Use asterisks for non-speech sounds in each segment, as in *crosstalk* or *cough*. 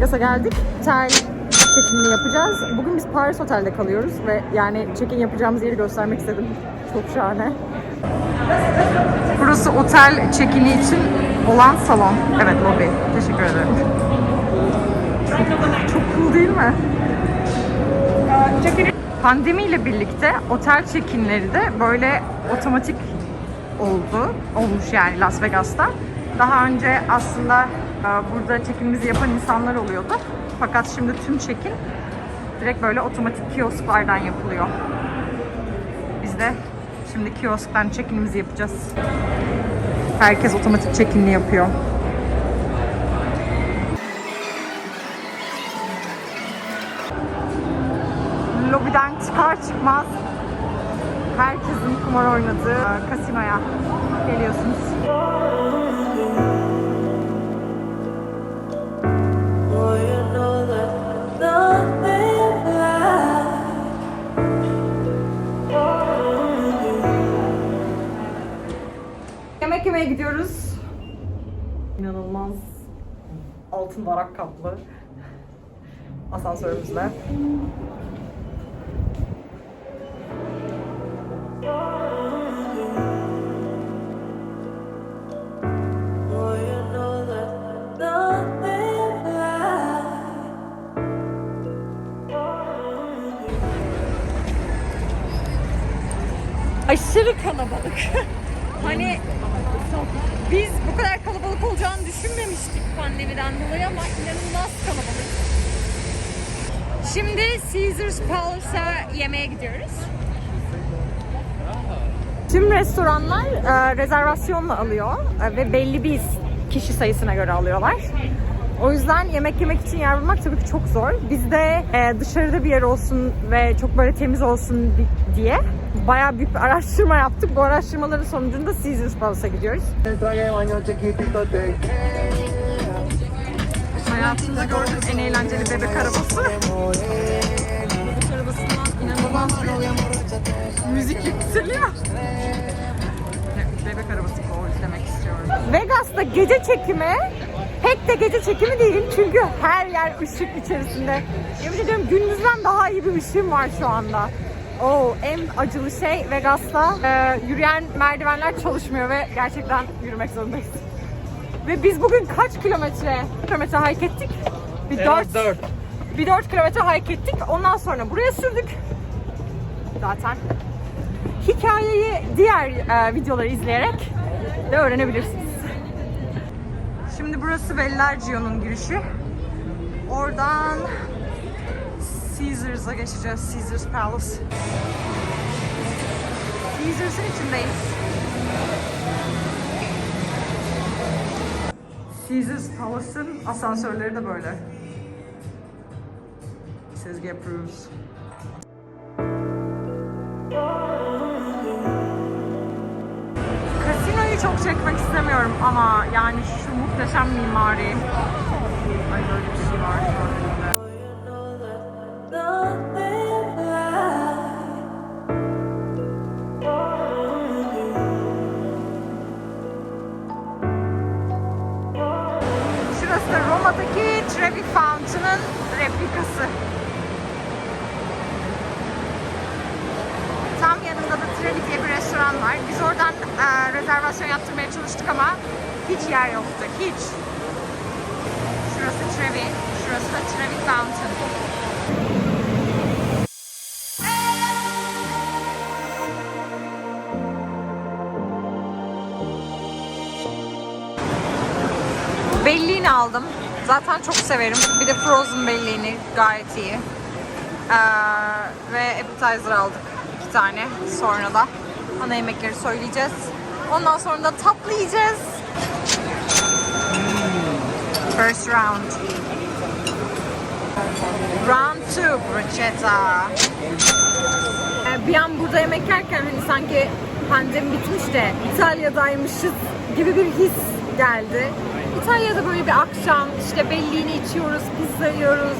Vegas'a geldik. Otel check-in'ini yapacağız. Bugün biz Paris Otel'de kalıyoruz ve yani check-in yapacağımız yeri göstermek istedim. Çok şahane. Burası otel check-in'i için olan salon. Evet lobby. Teşekkür ederim. Çok, cool değil mi? Pandemiyle birlikte otel check-in'leri de böyle otomatik oldu. Olmuş yani Las Vegas'ta. Daha önce aslında burada check-in'imizi yapan insanlar oluyordu. Fakat şimdi tüm check-in direkt böyle otomatik kiosklardan yapılıyor. Biz de şimdi kiosktan check-in'imizi yapacağız. Herkes otomatik check-in'ini yapıyor. Lobiden çıkar çıkmaz herkesin kumar oynadığı e, kasinoya geliyorsunuz. Yemek yemeye gidiyoruz. İnanılmaz altın varak kaplı asansörümüzle. Aşırı kalabalık. *laughs* hani biz bu kadar kalabalık olacağını düşünmemiştik pandemiden dolayı ama inanılmaz kalabalık. Şimdi Caesars Palace'a yemeğe gidiyoruz. Tüm restoranlar e, rezervasyonla alıyor e, ve belli bir kişi sayısına göre alıyorlar. O yüzden yemek yemek için yer bulmak tabii ki çok zor. Biz de e, dışarıda bir yer olsun ve çok böyle temiz olsun di- diye bayağı büyük bir araştırma yaptık. Bu araştırmaların sonucunda Caesars Palace'a gidiyoruz. Hayatımda gördüğüm en eğlenceli bebek arabası. Bebek arabasından inanılmaz bir müzik yükseliyor. Bebek arabası bu izlemek istiyorum. Vegas'ta gece çekimi pek de gece çekimi değil çünkü her yer ışık içerisinde. Yemin ediyorum gündüzden daha iyi bir ışığım var şu anda. Oo, en acılı şey Vegas'ta e, yürüyen merdivenler çalışmıyor ve gerçekten yürümek zorundayız. Ve biz bugün kaç kilometre kilometre hike ettik? Bir dört, bir 4 kilometre hike ettik. Ondan sonra buraya sürdük. Zaten hikayeyi diğer e, videoları izleyerek de öğrenebilirsiniz. Şimdi burası Bellagio'nun girişi. Oradan Caesars'a geçeceğiz. Caesars Palace. Caesars'ın içindeyiz. Caesars Palace'ın asansörleri de böyle. Sezgi approves. Çok çekmek istemiyorum ama yani şu muhteşem mimari. Ay böyle bir şey var. Şurası da Roma'daki Trevi Fountain'ın replikası. Trevi diye bir restoran var. Biz oradan e, rezervasyon yaptırmaya çalıştık ama hiç yer yoktu. Hiç. Şurası Trevi, şurası da Trevi Fountain. Belliğini aldım. Zaten çok severim. Bir de Frozen belliğini gayet iyi. Ee, ve appetizer aldık iki tane. Sonra da ana yemekleri söyleyeceğiz. Ondan sonra da tatlı yiyeceğiz. First round. Round two bruschetta. Bir an burada yemek yerken hani sanki pandemi bitmiş de İtalya'daymışız gibi bir his geldi. İtalya'da böyle bir akşam işte belliğini içiyoruz, pizza yiyoruz.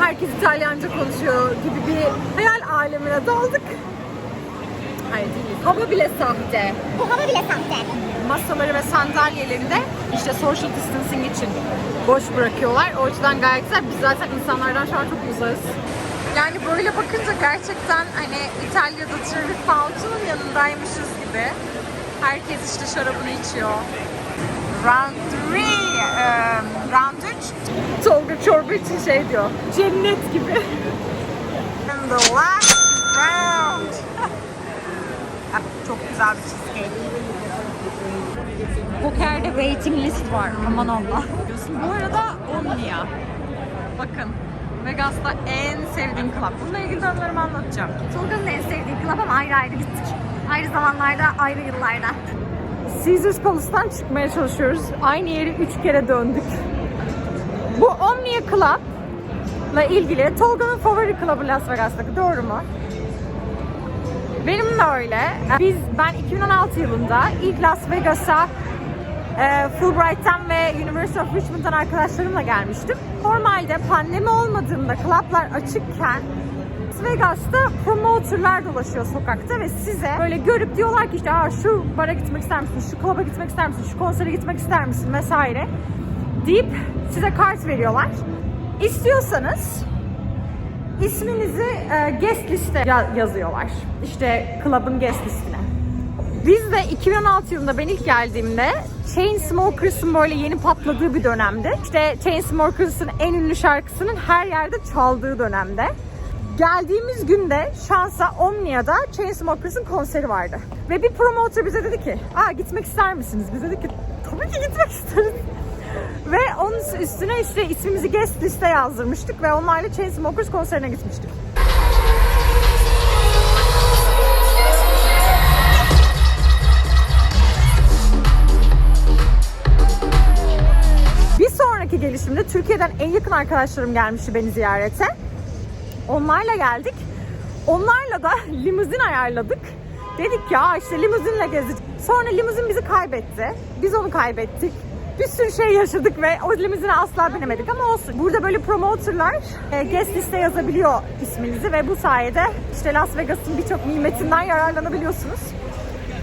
Herkes İtalyanca konuşuyor gibi bir hayal alemine daldık. Hayır değil. Hava bile sahte. Bu hava bile sahte. Masaları ve sandalyeleri de işte social distancing için boş bırakıyorlar. O yüzden gayet güzel. Biz zaten insanlardan şu an çok uzağız. Yani böyle bakınca gerçekten hani İtalya'da Trevi Fountain'ın yanındaymışız gibi. Herkes işte şarabını içiyor. Round 3, um, round 3. Tolga çorba için şey diyor, cennet gibi. *laughs* And the last round. Çok güzel bir cheesecake. Poker'de waiting list var. Aman Allah. Bu arada Omnia. Bakın. Vegas'ta en sevdiğim club. Bununla ilgili anılarımı anlatacağım. Tolga'nın en sevdiği club ama ayrı ayrı gittik. Ayrı zamanlarda, ayrı yıllarda. Caesars Palace'tan çıkmaya çalışıyoruz. Aynı yeri üç kere döndük. Bu Omnia Club'la ilgili Tolga'nın favori club'ı Las Vegas'taki. Doğru mu? Benim de öyle. Biz ben 2016 yılında ilk Las Vegas'a e, Fulbright'tan ve University of Richmond'dan arkadaşlarımla gelmiştim. Normalde pandemi olmadığında klaplar açıkken Las Vegas'ta promoterlar dolaşıyor sokakta ve size böyle görüp diyorlar ki işte Aa, şu bara gitmek ister misin, şu klaba gitmek ister misin, şu konsere gitmek ister misin vesaire deyip size kart veriyorlar. İstiyorsanız isminizi e, guest liste ya- yazıyorlar. İşte club'ın guest listine. Biz de 2016 yılında ben ilk geldiğimde Chainsmokers'ın böyle yeni patladığı bir dönemdi. İşte Chainsmokers'ın en ünlü şarkısının her yerde çaldığı dönemde. Geldiğimiz günde şansa Omnia'da Chainsmokers'ın konseri vardı. Ve bir promoter bize dedi ki, Aa gitmek ister misiniz? Biz dedik ki tabii ki gitmek isteriz. Ve onun üstüne işte ismimizi guest liste yazdırmıştık ve onlarla Chainsmokers konserine gitmiştik. Bir sonraki gelişimde Türkiye'den en yakın arkadaşlarım gelmişti beni ziyarete. Onlarla geldik. Onlarla da *laughs* limuzin ayarladık. Dedik ya işte limuzinle gezdik. Sonra limuzin bizi kaybetti. Biz onu kaybettik. Bir sürü şey yaşadık ve o limuzine asla binemedik ama olsun. Burada böyle promoterlar e, guest liste yazabiliyor isminizi ve bu sayede işte Las Vegas'ın birçok nimetinden yararlanabiliyorsunuz.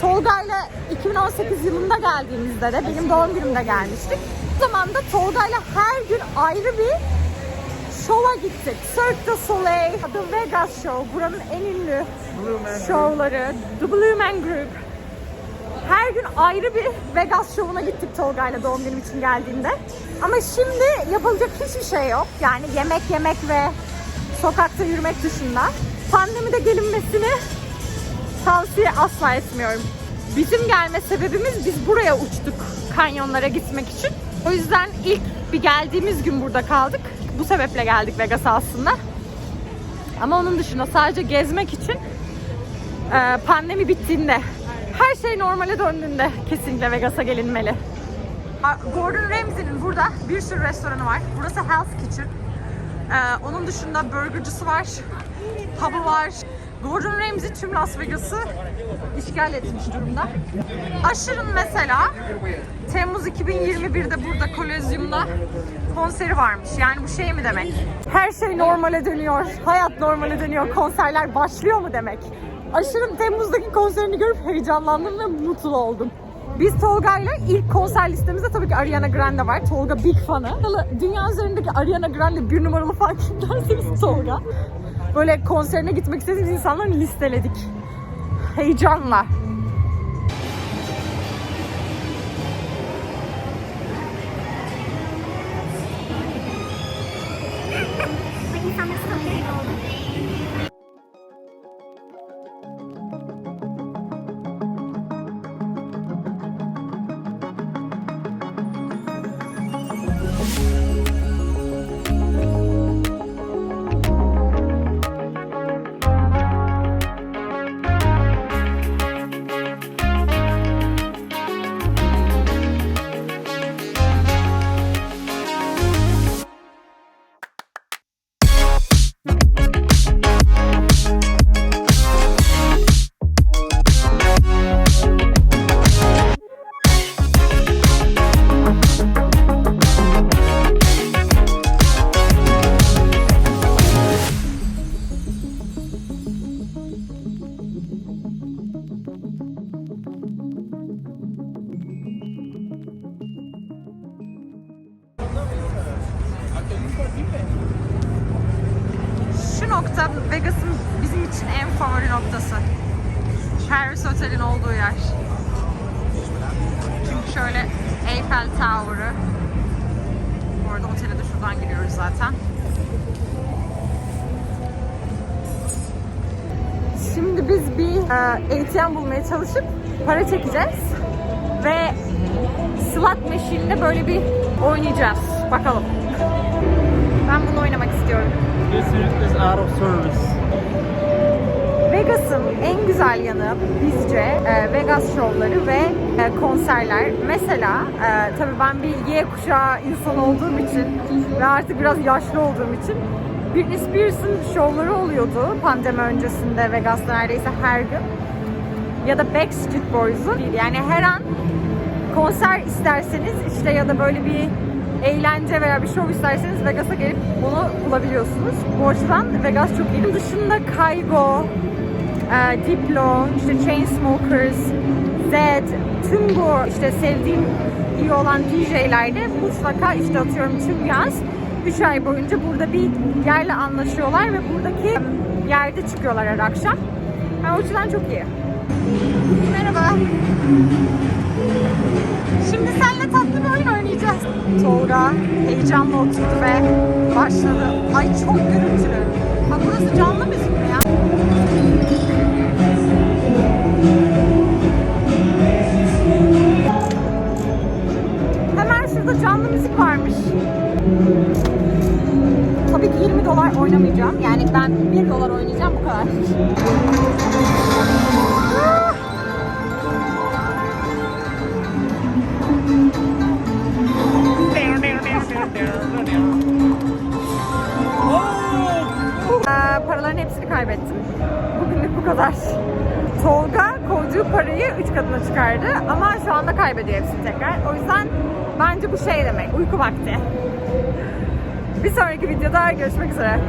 Tolga'yla 2018 yılında geldiğimizde de benim doğum günümde gelmiştik. O zaman da Tolga'yla her gün ayrı bir şova gittik. Cirque du Soleil, The Vegas Show, buranın en ünlü şovları, The Blue Man Group. Her gün ayrı bir Vegas şovuna gittik Tolga'yla doğum günüm için geldiğinde. Ama şimdi yapılacak hiçbir şey yok. Yani yemek yemek ve sokakta yürümek dışında. Pandemide gelinmesini tavsiye asla etmiyorum. Bizim gelme sebebimiz biz buraya uçtuk kanyonlara gitmek için. O yüzden ilk bir geldiğimiz gün burada kaldık. Bu sebeple geldik Vegas'a aslında. Ama onun dışında sadece gezmek için e, pandemi bittiğinde her şey normale döndüğünde kesinlikle Vegas'a gelinmeli. Gordon Ramsay'nin burada bir sürü restoranı var. Burası Hell's Kitchen. Ee, onun dışında burgercısı var, pub'ı var. Gordon Ramsay tüm Las Vegas'ı işgal etmiş durumda. Aşırın mesela Temmuz 2021'de burada Kolezyum'da konseri varmış. Yani bu şey mi demek? Her şey normale dönüyor, hayat normale dönüyor, konserler başlıyor mu demek? Aşırın Temmuz'daki konserini görüp heyecanlandım ve mutlu oldum. Biz Tolga'yla ilk konser listemizde tabii ki Ariana Grande var. Tolga big fanı. Dünya üzerindeki Ariana Grande bir numaralı fan kim derseniz Tolga. Böyle konserine gitmek istediğimiz insanları listeledik. Heyecanla. Tower'ı. Bu arada otele de şuradan giriyoruz zaten. Şimdi biz bir e, ATM bulmaya çalışıp para çekeceğiz. Ve slot machine'de böyle bir oynayacağız. Bakalım. Ben bunu oynamak istiyorum. This is out of service. Vegas'ın en güzel yanı bizce e, Vegas şovları ve e, konserler. Mesela e, tabii ben bir Y kuşağı insan olduğum için ve artık biraz yaşlı olduğum için Britney Spears'ın şovları oluyordu pandemi öncesinde Vegas'ta neredeyse her gün. Ya da Backstreet Boys'un yani her an konser isterseniz işte ya da böyle bir eğlence veya bir şov isterseniz Vegas'a gelip bunu bulabiliyorsunuz. Bu açıdan Vegas çok iyi. Dışında Kygo, e, Diplo, işte Chainsmokers, Zed, tüm bu işte sevdiğim iyi olan DJ'lerde mutlaka işte atıyorum tüm yaz 3 ay boyunca burada bir yerle anlaşıyorlar ve buradaki yerde çıkıyorlar her akşam. Yani o açıdan çok iyi. Merhaba. Şimdi seninle tatlı bir oyun oynayacağız. Tolga heyecanla oturdu ve başladı. Ay çok gürültülü. Bak burası canlı müzik şurada canlı müzik varmış. Tabii ki 20 dolar oynamayacağım. Yani ben 1 dolar oynayacağım bu kadar. Ee, paraların hepsini kaybettim. Bugünlük bu kadar. Tolga parayı 3 katına çıkardı ama şu anda kaybediyor hepsini tekrar. O yüzden bence bu şey demek, uyku vakti. Bir sonraki videoda görüşmek üzere.